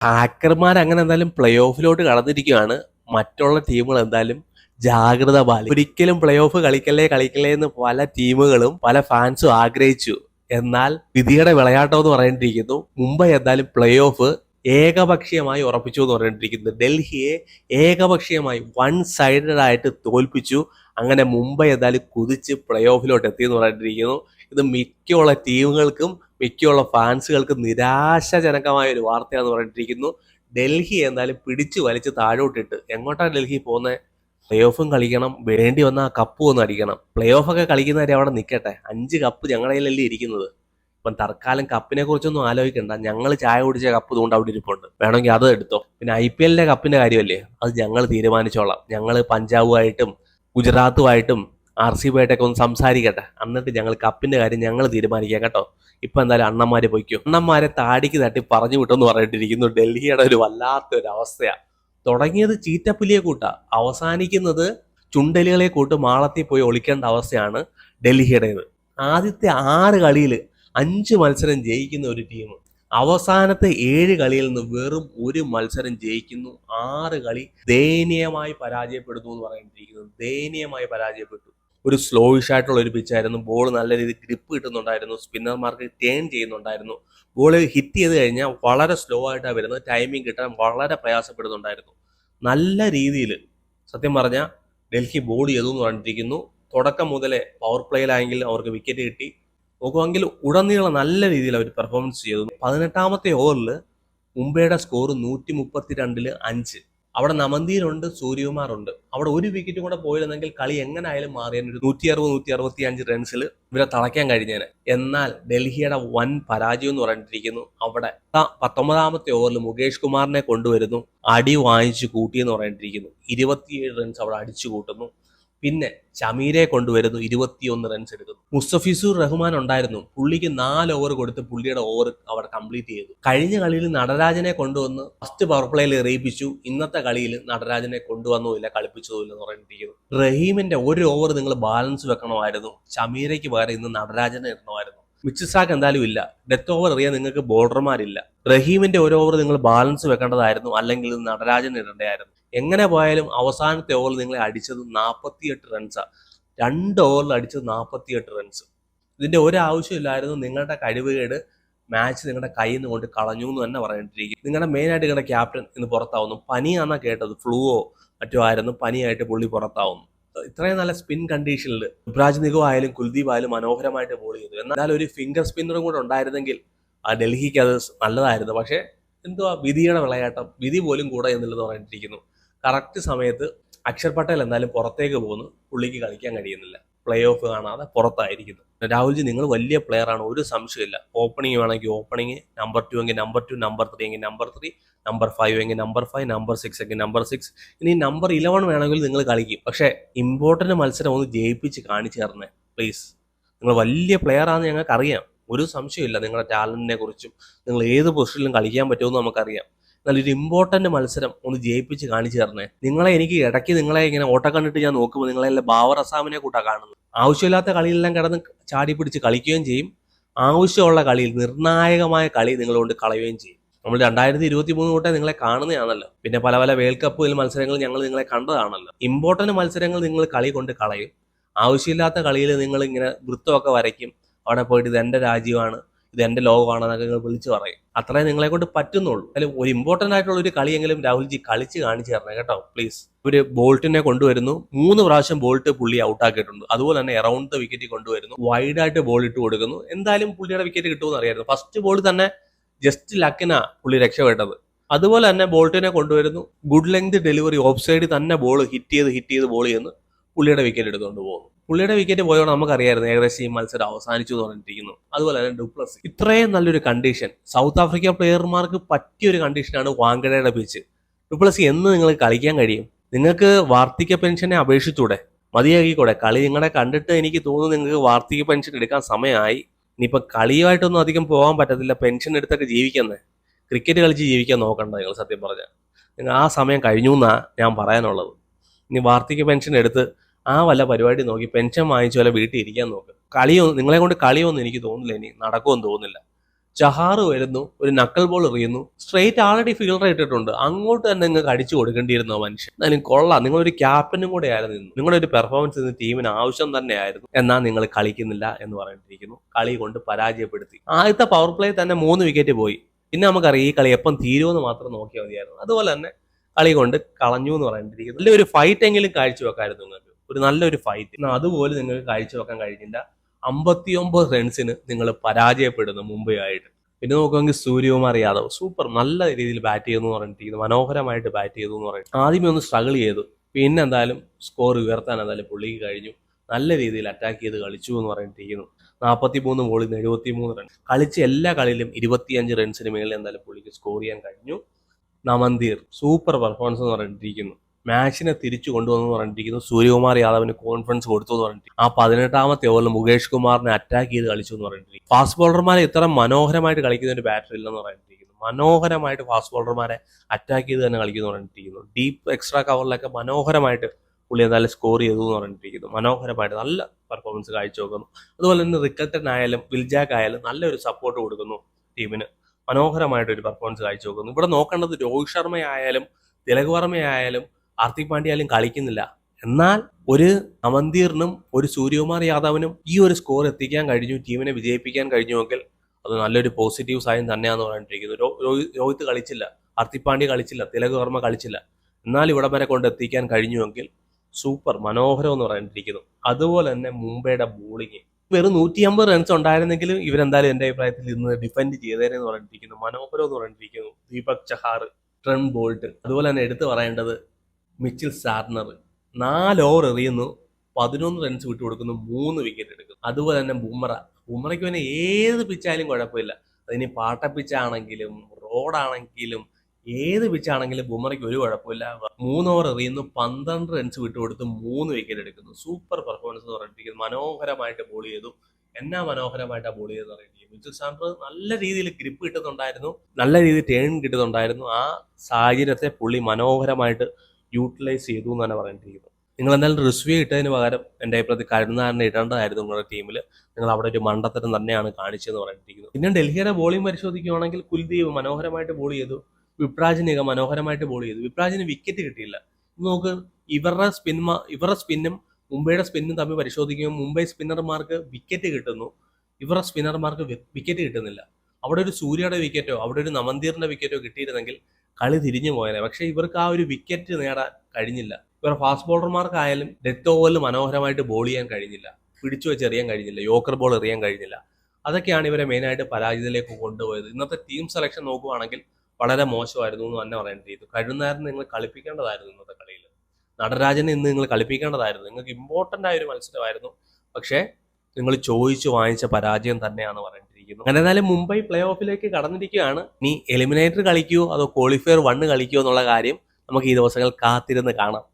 ഹാക്കർമാർ അങ്ങനെ എന്തായാലും പ്ലേ ഓഫിലോട്ട് കടന്നിരിക്കുകയാണ് മറ്റുള്ള ടീമുകൾ എന്തായാലും ജാഗ്രത പാലി ഒരിക്കലും പ്ലേ ഓഫ് കളിക്കല്ലേ കളിക്കല്ലേ എന്ന് പല ടീമുകളും പല ഫാൻസും ആഗ്രഹിച്ചു. എന്നാൽ വിധിയുടെ വിളയാട്ടം എന്ന് പറയേണ്ടിയിരിക്കുന്നു മുംബൈ എന്തായാലും പ്ലേ ഓഫ് ഏകപക്ഷീയമായി ഉറപ്പിച്ചു എന്ന് പറഞ്ഞിരിക്കുന്നത് ഡൽഹിയെ ഏകപക്ഷീയമായി വൺ സൈഡഡ് ആയിട്ട് തോൽപ്പിച്ചു. അങ്ങനെ മുംബൈ എന്തായാലും കുതിച്ച് പ്ലേ ഓഫിലോട്ട് എത്തി എന്ന് പറഞ്ഞിരിക്കുന്നു. ഇത് മിക്കുള്ള ടീമുകൾക്കും മിക്കുള്ള ഫാൻസുകൾക്കും നിരാശാജനകമായ ഒരു വാർത്തയാന്ന് പറഞ്ഞിട്ടിരിക്കുന്നു ഡൽഹി എന്തായാലും പിടിച്ചു വലിച്ച് താഴോട്ടിട്ട് എങ്ങോട്ടാണ് ഡൽഹി പോകുന്നത് പ്ലേ ഓഫും കളിക്കണം വേണ്ടി വന്ന ആ കപ്പും ഒന്ന് അടിക്കണം. പ്ലേ ഓഫ് ഒക്കെ കളിക്കുന്നവരെ അവിടെ നിൽക്കട്ടെ അഞ്ച് കപ്പ് ഞങ്ങളുടെ കയ്യിലല്ലേ ഇരിക്കുന്നത്. ഇപ്പം തൽക്കാലം കപ്പിനെ കുറിച്ചൊന്നും ആലോചിക്കണ്ട. ഞങ്ങൾ ചായ കുടിച്ച കപ്പ് ഇതുകൊണ്ട് അവിടെ ഇരിപ്പുണ്ട്. വേണമെങ്കിൽ അത് എടുത്തോ. പിന്നെ ഐ പി എല്ലിന്റെ കപ്പിന്റെ കാര്യമല്ലേ? അത് ഞങ്ങൾ തീരുമാനിച്ചോളാം. ഞങ്ങൾ പഞ്ചാബുമായിട്ടും ഗുജറാത്തുമായിട്ടും ആർ സി ബിയായിട്ടൊക്കെ ഒന്ന് സംസാരിക്കട്ടെ. എന്നിട്ട് ഞങ്ങൾ കപ്പിന്റെ കാര്യം ഞങ്ങൾ തീരുമാനിക്കാം കേട്ടോ. ഇപ്പം എന്തായാലും അണ്ണന്മാരെ പോയിക്കോ. അണ്ണന്മാരെ താടിക്ക് തട്ടി പറഞ്ഞു വിട്ടെന്ന് പറഞ്ഞിട്ടിരിക്കുന്നു. ഡൽഹിയുടെ ഒരു വല്ലാത്ത ഒരു അവസ്ഥയാ. തുടങ്ങിയത് ചീറ്റപ്പുലിയെ കൂട്ട. അവസാനിക്കുന്നത് ചുണ്ടലികളെ കൂട്ട് മാളത്തിൽ പോയി ഒളിക്കേണ്ട അവസ്ഥയാണ് ഡൽഹിയുടേത്. ആദ്യത്തെ ആറ് കളിയിൽ അഞ്ച് മത്സരം ജയിക്കുന്ന ഒരു ടീം. അവസാനത്തെ ഏഴ് കളിയിൽ നിന്ന് വെറും ഒരു മത്സരം ജയിക്കുന്നു. ആറ് കളി ദയനീയമായി പരാജയപ്പെടുന്നു എന്ന് പറഞ്ഞിട്ടിരിക്കുന്നു. ദയനീയമായി പരാജയപ്പെട്ടു. ഒരു സ്ലോയിഷ് ആയിട്ടുള്ള ഒരു പിച്ചായിരുന്നു ബോൾ നല്ല രീതിയിൽ ഗ്രിപ്പ് കിട്ടുന്നുണ്ടായിരുന്നു. സ്പിന്നർമാർക്ക് ടേൺ ചെയ്യുന്നുണ്ടായിരുന്നു. ബോൾ ഹിറ്റ് ചെയ്ത് കഴിഞ്ഞാൽ വളരെ സ്ലോ ആയിട്ടാണ് വരുന്നത്. ടൈമിംഗ് കിട്ടാൻ വളരെ പ്രയാസപ്പെടുന്നുണ്ടായിരുന്നു. നല്ല രീതിയിൽ സത്യം പറഞ്ഞാൽ ഡൽഹി ബോൾ ചെയ്തു എന്ന് പറഞ്ഞിരിക്കുന്നു. തുടക്കം മുതലേ പവർ പ്ലേയിലായെങ്കിൽ അവർക്ക് വിക്കറ്റ് കിട്ടി. നോക്കുമെങ്കിൽ ഉടനീളം നല്ല രീതിയിൽ അവർ പെർഫോമൻസ് ചെയ്തു. പതിനെട്ടാമത്തെ ഓവറിൽ മുംബൈയുടെ സ്കോർ നൂറ്റി മുപ്പത്തി രണ്ടിൽ അഞ്ച്. അവിടെ സൂര്യകുമാർ ഉണ്ട് അവിടെ ഒരു വിക്കറ്റ് കൂടെ പോയിരുന്നെങ്കിൽ കളി എങ്ങനെ ആയാലും മാറിയാൽ ഒരു നൂറ്റി അറുപത് നൂറ്റി അറുപത്തി അഞ്ച് റൺസിൽ ഇവരെ തളയ്ക്കാൻ കഴിഞ്ഞേനെ. എന്നാൽ ഡൽഹിയുടെ വൻ പരാജയം എന്ന് പറഞ്ഞിട്ടിരിക്കുന്നു. അവിടെ പത്തൊമ്പതാമത്തെ ഓവറിൽ മുകേഷ് കുമാറിനെ കൊണ്ടുവരുന്നു. അടി വാങ്ങിച്ചു കൂട്ടിയെന്ന് പറഞ്ഞിട്ടിരിക്കുന്നു. ഇരുപത്തിയേഴ് റൺസ് അവിടെ അടിച്ചു കൂട്ടുന്നു. പിന്നെ ഷമീരെ കൊണ്ടുവരുന്നു ഇരുപത്തിയൊന്ന് റൺസ് എടുക്കുന്നു. മുസ്തഫിസുർ റഹ്മാൻ ഉണ്ടായിരുന്നു. പുള്ളിക്ക് നാല് ഓവർ കൊടുത്ത് പുള്ളിയുടെ ഓവർ അവർ കംപ്ലീറ്റ് ചെയ്തു. കഴിഞ്ഞ കളിയിൽ നടരാജനെ കൊണ്ടുവന്ന് ഫസ്റ്റ് പവർ പ്ലേയിൽ എറിയിപ്പിച്ചു. ഇന്നത്തെ കളിയിൽ നടരാജനെ കൊണ്ടുവന്നോ കൊണ്ടുവന്നുമില്ല കളിപ്പിച്ചതുമില്ല എന്ന് പറഞ്ഞിരിക്കുന്നു. റഹീമിന്റെ ഒരു ഓവർ നിങ്ങൾ ബാലൻസ് വെക്കണമായിരുന്നു. ഷമീരയ്ക്ക് പകരം ഇന്ന് നടരാജനെ ഇടണമായിരുന്നു. മിച്ചസാക്ക് എന്തായാലും ഇല്ല. ഡെത്ത് ഓവർ എറിയാൻ നിങ്ങൾക്ക് ബോർഡർമാരില്ല റഹീമിന്റെ ഒരു ഓവർ നിങ്ങൾ ബാലൻസ് വെക്കേണ്ടതായിരുന്നു. അല്ലെങ്കിൽ നടരാജൻ ഇടേണ്ടതായിരുന്നു. എങ്ങനെ പോയാലും അവസാനത്തെ ഓവറിൽ നിങ്ങളെ അടിച്ചത് നാൽപ്പത്തിയെട്ട് റൺസാണ് രണ്ട് ഓവറിൽ അടിച്ചത് നാൽപ്പത്തിയെട്ട് റൺസ് ഇതിന്റെ ഒരു ആവശ്യമില്ലായിരുന്നു നിങ്ങളുടെ കഴിവുകേട് മാച്ച് നിങ്ങളുടെ കയ്യിൽ നിന്ന് കൊണ്ട് കളഞ്ഞു എന്ന് തന്നെ പറഞ്ഞിട്ടിരിക്കും. നിങ്ങളുടെ മെയിനായിട്ട് നിങ്ങളുടെ ക്യാപ്റ്റൻ ഇന്ന് പുറത്താവുന്നു. പനിയാണെന്നാ കേട്ടത് ഫ്ലൂവോ മറ്റോ ആയിരുന്നു പനിയായിട്ട് പുള്ളി പുറത്താവുന്നു. ഇത്രയും നല്ല സ്പിൻ കണ്ടീഷനിൽ യുവരാജ് നിഗോ ആയാലും കുൽദീപ് ആയാലും മനോഹരമായിട്ട് ബോൾ ചെയ്തു. എന്നാൽ ഒരു ഫിംഗർ സ്പിന്നറും കൂടെ ഉണ്ടായിരുന്നെങ്കിൽ ആ ഡൽഹിക്ക് അത് നല്ലതായിരുന്നു. പക്ഷേ എന്തുവാ വിധിയുടെ വിളയാട്ടം വിധി പോലും കൂടെ എന്നുള്ളത് പറഞ്ഞിട്ടിരിക്കുന്നു. കറക്റ്റ് സമയത്ത് അക്ഷർ പട്ടേൽ എന്തായാലും പുറത്തേക്ക് പോകുന്നു. പുള്ളിക്ക് കളിക്കാൻ കഴിയുന്നില്ല. പ്ലേ ഓഫ് കാണാതെ പുറത്തായിരിക്കുന്നു. രാഹുൽജി നിങ്ങൾ വലിയ പ്ലെയർ ആണ്. ഒരു സംശയമില്ല ഓപ്പണിംഗ് വേണമെങ്കിൽ ഓപ്പണിംഗ് നമ്പർ ടു എങ്കിൽ നമ്പർ ടു നമ്പർ ത്രീ എങ്കിൽ നമ്പർ ത്രീ നമ്പർ ഫൈവ് എങ്കിൽ നമ്പർ ഫൈവ് നമ്പർ സിക്സ് എങ്കിൽ നമ്പർ സിക്സ് ഇനി നമ്പർ ഇലവൻ വേണമെങ്കിൽ നിങ്ങൾ കളിക്കും. പക്ഷേ ഇമ്പോർട്ടന്റ് മത്സരം ഒന്ന് ജയിപ്പിച്ച് കാണിച്ചു തരണേ പ്ലീസ് നിങ്ങൾ വലിയ പ്ലെയർ ആണെന്ന് ഞങ്ങൾക്ക് അറിയാം ഒരു സംശയമില്ല നിങ്ങളുടെ ടാലന്റിനെ കുറിച്ചും നിങ്ങൾ ഏത് പൊസിഷനിലും കളിക്കാൻ പറ്റുമെന്ന് നമുക്കറിയാം. ഒരു ഇമ്പോർട്ടന്റ് മത്സരം ഒന്ന് ജയിപ്പിച്ച് കാണിച്ചു തരണേ. നിങ്ങളെ എനിക്ക് ഇടയ്ക്ക് നിങ്ങളെ ഇങ്ങനെ ഓട്ടം കണ്ടിട്ട് ഞാൻ നോക്കുമ്പോൾ നിങ്ങളെ ബാബർ അസാമിനെ കൂട്ടാ കാണുന്നു ആവശ്യമില്ലാത്ത കളിയിലെല്ലാം കിടന്ന് ചാടി പിടിച്ച് കളിക്കുകയും ചെയ്യും. ആവശ്യമുള്ള കളിയിൽ നിർണായകമായ കളി നിങ്ങളുകൊണ്ട് കളയുകയും ചെയ്യും. നമ്മൾ രണ്ടായിരത്തി ഇരുപത്തി മൂന്ന് തൊട്ടേ നിങ്ങളെ കാണുന്നതാണല്ലോ. പിന്നെ പല പല വേൾഡ് കപ്പ് മത്സരങ്ങൾ ഞങ്ങൾ നിങ്ങളെ കണ്ടതാണല്ലോ. ഇമ്പോർട്ടന്റ് മത്സരങ്ങൾ നിങ്ങൾ കളി കൊണ്ട് കളയും. ആവശ്യമില്ലാത്ത കളിയിൽ നിങ്ങൾ ഇങ്ങനെ വൃത്തമൊക്കെ വരയ്ക്കും. അവിടെ പോയിട്ട് ഇത് എന്റെ രാജ്യമാണ്. ഇത് എന്റെ ലോകമാണെന്നൊക്കെ നിങ്ങൾ വിളിച്ചു പറയും. അത്രേ നിങ്ങളെ കൊണ്ട് പറ്റുന്നുള്ളൂ. അല്ലെങ്കിൽ ഒരു ഇമ്പോർട്ടന്റ് ആയിട്ടുള്ള ഒരു കളിയെങ്കിലും രാഹുൽജി കളിച്ച് കാണിച്ചു തരണം കേട്ടോ പ്ലീസ് ഒരു ബോൾട്ടിനെ കൊണ്ടുവരുന്നു. മൂന്ന് പ്രാവശ്യം ബോൾട്ട് പുള്ളി ഔട്ട് ആക്കിയിട്ടുണ്ട്. അതുപോലെ തന്നെ എറൗണ്ട് ദ വിക്കറ്റ് കൊണ്ടുവരുന്നു. വൈഡ് ആയിട്ട് ബോൾ ഇട്ട് കൊടുക്കുന്നു. എന്തായാലും പുള്ളിയുടെ വിക്കറ്റ് കിട്ടുമെന്ന് അറിയായിരുന്നു. ഫസ്റ്റ് ബോൾ തന്നെ ജസ്റ്റ് ലക്കിനാ പുള്ളി രക്ഷപ്പെട്ടത്. അതുപോലെ തന്നെ ബോൾട്ടിനെ കൊണ്ടുവരുന്നു. ഗുഡ് ലെങ്ത് ഡെലിവറി ഓഫ് സൈഡിൽ തന്നെ ബോൾ ഹിറ്റ് ചെയ്ത് ഹിറ്റ് ചെയ്ത് ബോൾ ചെയ്യുന്നു. പുള്ളിയുടെ വിക്കറ്റ് എടുത്തുകൊണ്ട് പോകുന്നു. പുള്ളിയുടെ വിക്കറ്റ് പോയോണ്ട് നമുക്കറിയായിരുന്നു ഏകദേശം ഈ മത്സരം അവസാനിച്ചു പറഞ്ഞിരിക്കുന്നു. അതുപോലെ തന്നെ ഡുപ്ലസ് ഇത്രയും നല്ലൊരു കണ്ടീഷൻ സൗത്ത് ആഫ്രിക്ക പ്ലെയർമാർക്ക് പറ്റിയ ഒരു കണ്ടീഷനാണ് വാങ്കഡയുടെ പിച്ച് ഡുപ്ലസ് എന്ന് നിങ്ങൾ കളിക്കാൻ കഴിയും. നിങ്ങൾക്ക് വാർദ്ധക്യ പെൻഷനെ അപേക്ഷിച്ചൂടെ. മതിയാക്കിക്കൂടെ? കളി നിങ്ങളെ കണ്ടിട്ട് എനിക്ക് തോന്നുന്നു നിങ്ങൾക്ക് വാർദ്ധക്യ പെൻഷൻ എടുക്കാൻ സമയമായി. ഇനിയിപ്പോൾ കളിയുമായിട്ടൊന്നും അധികം പോകാൻ പറ്റത്തില്ല. പെൻഷൻ എടുത്തൊക്കെ ജീവിക്കുന്നേ. ക്രിക്കറ്റ് കളിച്ച് ജീവിക്കാൻ നോക്കണ്ട നിങ്ങൾ സത്യം പറഞ്ഞാൽ. നിങ്ങൾ ആ സമയം കഴിഞ്ഞു എന്നാണ് ഞാൻ പറയാനുള്ളത്. ഇനി വാർദ്ധക്യ പെൻഷൻ എടുത്ത് ആ വല്ല പരിപാടി നോക്കി പെൻഷൻ വാങ്ങിച്ചു വല്ല വീട്ടിൽ ഇരിക്കാൻ നോക്ക്. കളിയോ നിങ്ങളെ കൊണ്ട് കളിയൊന്നും എനിക്ക് തോന്നുന്നില്ല ഇനി. നടക്കുമെന്ന് തോന്നുന്നില്ല. ചഹാറ് വരുന്നു ഒരു നക്കൽ ബോൾ എറിയുന്നു. സ്ട്രേറ്റ് ആൾറെഡി ഫീൽഡർ ഇട്ടിട്ടുണ്ട്. അങ്ങോട്ട് തന്നെ നിങ്ങൾക്ക് അടിച്ചു കൊടുക്കേണ്ടിയിരുന്നു മനുഷ്യൻ? എന്നാലും കൊള്ളാം. നിങ്ങളൊരു ക്യാപ്റ്റനും കൂടെ ആയിരുന്നു. നിങ്ങളുടെ ഒരു പെർഫോമൻസ് ഇന്ന് ടീമിന് ആവശ്യം തന്നെയായിരുന്നു. എന്നാൽ നിങ്ങൾ കളിക്കുന്നില്ല എന്ന് പറഞ്ഞിട്ടിരിക്കുന്നു കളി കൊണ്ട് പരാജയപ്പെടുത്തി. ആദ്യത്തെ പവർ പ്ലേ തന്നെ മൂന്ന് വിക്കറ്റ് പോയി. പിന്നെ നമുക്കറിയാം ഈ കളി എപ്പം തീരുമെന്ന് മാത്രം നോക്കിയാൽ മതിയായിരുന്നു. അതുപോലെ തന്നെ കളി കൊണ്ട് കളഞ്ഞു എന്ന് പറഞ്ഞിട്ടിരിക്കുന്നു നല്ലൊരു ഫൈറ്റ് എങ്കിലും കാഴ്ചവെക്കായിരുന്നു നിങ്ങൾക്ക്. ഒരു നല്ലൊരു ഫൈറ്റ് എന്നാൽ അതുപോലെ നിങ്ങൾക്ക് കാഴ്ചവെക്കാൻ കഴിഞ്ഞില്ല. അമ്പത്തിയൊമ്പത് റൺസിന് നിങ്ങൾ പരാജയപ്പെടുന്നു മുംബൈ ആയിട്ട്. പിന്നെ നോക്കുകയാണെങ്കിൽ സൂര്യകുമാർ യാദവ് സൂപ്പർ നല്ല രീതിയിൽ ബാറ്റ് ചെയ്തു എന്ന് പറഞ്ഞിരിക്കുന്നു മനോഹരമായിട്ട് ബാറ്റ് ചെയ്തു എന്ന് പറയുന്നത് ആദ്യമേ ഒന്ന് സ്ട്രഗിൾ ചെയ്തു. പിന്നെ എന്തായാലും സ്കോർ ഉയർത്താൻ എന്തായാലും പുള്ളിക്ക് കഴിഞ്ഞു. നല്ല രീതിയിൽ അറ്റാക്ക് ചെയ്ത് കളിച്ചു എന്ന് പറഞ്ഞിട്ടിരിക്കുന്നു നാൽപ്പത്തി മൂന്ന് ബോളിൽ നിന്ന് എഴുപത്തി മൂന്ന് റൺ കളിച്ച എല്ലാ കളിയിലും ഇരുപത്തിയഞ്ച് റൺസിന് മേളിൽ എന്തായാലും പുള്ളിക്ക് സ്കോർ ചെയ്യാൻ കഴിഞ്ഞു. നമന്തീർ സൂപ്പർ പെർഫോമൻസ് എന്ന് പറഞ്ഞിരിക്കുന്നു മാച്ചിനെ തിരിച്ചു കൊണ്ടുവന്നു പറഞ്ഞിരിക്കുന്നു. സൂര്യകുമാർ യാദവിന് കോൺഫിഡൻസ് കൊടുത്തു എന്ന് പറഞ്ഞിട്ട് ആ പതിനെട്ടാമത്തെ ഓവറിൽ മുകേഷ് കുമാറിനെ അറ്റാക്ക് ചെയ്ത് കളിച്ചു എന്ന് പറഞ്ഞിരിക്കുന്നു. ഫാസ്റ്റ് ബോളർമാരെ ഇത്ര മനോഹരമായിട്ട് കളിക്കുന്ന ഒരു ബാറ്റർ ഇല്ലെന്ന് പറഞ്ഞിരിക്കുന്നു. മനോഹരമായിട്ട് ഫാസ്റ്റ് ബോളർമാരെ അറ്റാക്ക് ചെയ്ത് തന്നെ കളിക്കുന്നു പറഞ്ഞിരിക്കുന്നു. ഡീപ്പ് എക്സ്ട്രാ കവറിലൊക്കെ മനോഹരമായിട്ട് പുള്ളി എന്തായാലും സ്കോർ ചെയ്തു എന്ന് പറഞ്ഞിരിക്കുന്നു. മനോഹരമായിട്ട് നല്ല പെർഫോമൻസ് കാഴ്ചവെക്കുന്നു. അതുപോലെ തന്നെ റിക്കൽട്ടൻ ആയാലും വിൽജാക്ക് ആയാലും നല്ലൊരു സപ്പോർട്ട് കൊടുക്കുന്നു ടീമിന് മനോഹരമായിട്ട് ഒരു പെർഫോമൻസ് കാഴ്ചവെക്കുന്നു. ഇവിടെ നോക്കേണ്ടത് രോഹിത് ശർമ്മയായാലും തിലക് വർമ്മ ആയാലും ഹാർദിക് പാണ്ഡ്യ ആയാലും കളിക്കുന്നില്ല. എന്നാൽ ഒരു അമന്തീറിനും ഒരു സൂര്യകുമാർ യാദവിനും ഈ ഒരു സ്കോർ എത്തിക്കാൻ കഴിഞ്ഞു ടീമിനെ വിജയിപ്പിക്കാൻ കഴിഞ്ഞുവെങ്കിൽ അത് നല്ലൊരു പോസിറ്റീവ് സൈൻ തന്നെയാണെന്ന് പറഞ്ഞിരിക്കുന്നു. രോഹിത് കളിച്ചില്ല ഹർദിക് പാണ്ഡ്യ കളിച്ചില്ല തിലക് വർമ്മ കളിച്ചില്ല. എന്നാൽ ഇവിടെ വരെ കൊണ്ട് എത്തിക്കാൻ കഴിഞ്ഞുവെങ്കിൽ സൂപ്പർ മനോഹരം എന്ന് പറഞ്ഞിരിക്കുന്നു. അതുപോലെ തന്നെ മുംബൈയുടെ ബോളിങ് വെറും നൂറ്റി അമ്പത് റൺസ് ഉണ്ടായിരുന്നെങ്കിലും ഇവരെന്തായാലും എന്റെ അഭിപ്രായത്തിൽ ഇന്ന് ഡിഫെൻഡ് ചെയ്തേനെന്ന് പറഞ്ഞിരിക്കുന്നു. മനോഹരം എന്ന് പറഞ്ഞിരിക്കുന്നു. ദീപക് ചഹാർ ട്രെൻ ബോൾട്ട് അതുപോലെ തന്നെ എടുത്തു പറയേണ്ടത് മിച്ചിൽ സാർണർ നാല് ഓവർ എറിയുന്നു പതിനൊന്ന് റൺസ് വിട്ടു കൊടുക്കുന്നു മൂന്ന് വിക്കറ്റ് എടുക്കുന്നു. അതുപോലെ തന്നെ ബുമറ ബുമറയ്ക്ക് പിന്നെ ഏത് പിച്ചായാലും കുഴപ്പമില്ല. അതിന് പാട്ട പിച്ചാണെങ്കിലും റോഡാണെങ്കിലും ഏത് പിച്ചാണെങ്കിലും ബുമറയ്ക്ക് ഒരു കുഴപ്പമില്ല. മൂന്ന് ഓവർ എറിയുന്നു പന്ത്രണ്ട് റൺസ് വിട്ടുകൊടുത്ത് മൂന്ന് വിക്കറ്റ് എടുക്കുന്നു. സൂപ്പർ പെർഫോമൻസ് എന്ന് പറഞ്ഞിരിക്കുന്നു മനോഹരമായിട്ട് ബോൾ ചെയ്തു. എന്നാ മനോഹരമായിട്ടാണ് ബോൾ ചെയ്തെന്ന് പറയുന്നത് മിച്ചൽ സാൻഡർ നല്ല രീതിയിൽ ഗ്രിപ്പ് കിട്ടുന്നുണ്ടായിരുന്നു. നല്ല രീതിയിൽ ടേൺ കിട്ടുന്നുണ്ടായിരുന്നു. ആ സാഹചര്യത്തെ പുള്ളി മനോഹരമായിട്ട് യൂട്ടിലൈസ് ചെയ്തു എന്ന് തന്നെ പറഞ്ഞിരിക്കുന്നു നിങ്ങൾ എന്തായാലും റിസ്വ്യൂ ഇട്ടതിന് പകരം എന്റെ അഭിപ്രായത്തിൽ കരുണാറിനെ ഇടേണ്ടതായിരുന്നു നിങ്ങളുടെ ടീമിൽ നിങ്ങൾ അവിടെ ഒരു മണ്ടത്തരം തന്നെയാണ് കാണിച്ചതെന്ന് പറഞ്ഞിരിക്കുന്നു പിന്നെ ഡൽഹിയുടെ ബോളിംഗ് പരിശോധിക്കുകയാണെങ്കിൽ കുൽദീപ് മനോഹരമായിട്ട് ബോൾ ചെയ്തു. വിപ്രാജിനെയൊക്കെ മനോഹരമായിട്ട് ബോൾ ചെയ്തു. വിപ്രാജിന് വിക്കറ്റ് കിട്ടിയില്ല. നോക്ക് ഇവരുടെ സ്പിൻ ഇവരുടെ സ്പിന്നും മുംബൈയുടെ സ്പിന്നും തമ്മിൽ പരിശോധിക്കുമ്പോൾ മുംബൈ സ്പിന്നർമാർക്ക് വിക്കറ്റ് കിട്ടുന്നു. ഇവരുടെ സ്പിന്നർമാർക്ക് വിക്കറ്റ് കിട്ടുന്നില്ല. അവിടെ ഒരു സൂര്യയുടെ വിക്കറ്റോ അവിടെ ഒരു നമന്തീറിന്റെ വിക്കറ്റോ കിട്ടിയിരുന്നെങ്കിൽ കളി തിരിഞ്ഞു പോയേനെ. പക്ഷേ ഇവർക്ക് ആ ഒരു വിക്കറ്റ് നേടാൻ കഴിഞ്ഞില്ല. ഇവർ ഫാസ്റ്റ് ബോളർമാർക്കായാലും ഡെത്ത് ഓവറിൽ മനോഹരമായിട്ട് ബോൾ ചെയ്യാൻ കഴിഞ്ഞില്ല. പിടിച്ചു വെച്ച് എറിയാൻ കഴിഞ്ഞില്ല. യോക്കർ ബോൾ എറിയാൻ കഴിഞ്ഞില്ല. അതൊക്കെയാണ് ഇവരെ മെയിനായിട്ട് പരാജയത്തിലേക്ക് കൊണ്ടുപോയത്. ഇന്നത്തെ ടീം സെലക്ഷൻ നോക്കുവാണെങ്കിൽ വളരെ മോശമായിരുന്നു എന്ന് തന്നെ പറയേണ്ടി ചെയ്തു കഴിഞ്ഞായിരുന്നു നിങ്ങൾ കളിപ്പിക്കേണ്ടതായിരുന്നു ഇന്നത്തെ കളിയിൽ. നടരാജനെ ഇന്ന് നിങ്ങൾ കളിപ്പിക്കേണ്ടതായിരുന്നു. നിങ്ങൾക്ക് ഇമ്പോർട്ടന്റ് ആയ ഒരു മത്സരമായിരുന്നു. പക്ഷേ നിങ്ങൾ ചോദിച്ചു വാങ്ങിച്ച പരാജയം തന്നെയാണ് പറയേണ്ടിയിരിക്കുന്നത് അങ്ങനെ എന്നാലും മുംബൈ പ്ലേ ഓഫിലേക്ക് കടന്നിരിക്കുകയാണ്. ഇനി എലിമിനേറ്റർ കളിക്കുമോ അതോ ക്വാളിഫയർ വണ്ണ് കളിക്കുമോ എന്നുള്ള കാര്യം നമുക്ക് ഈ ദിവസങ്ങൾ കാത്തിരുന്ന് കാണാം.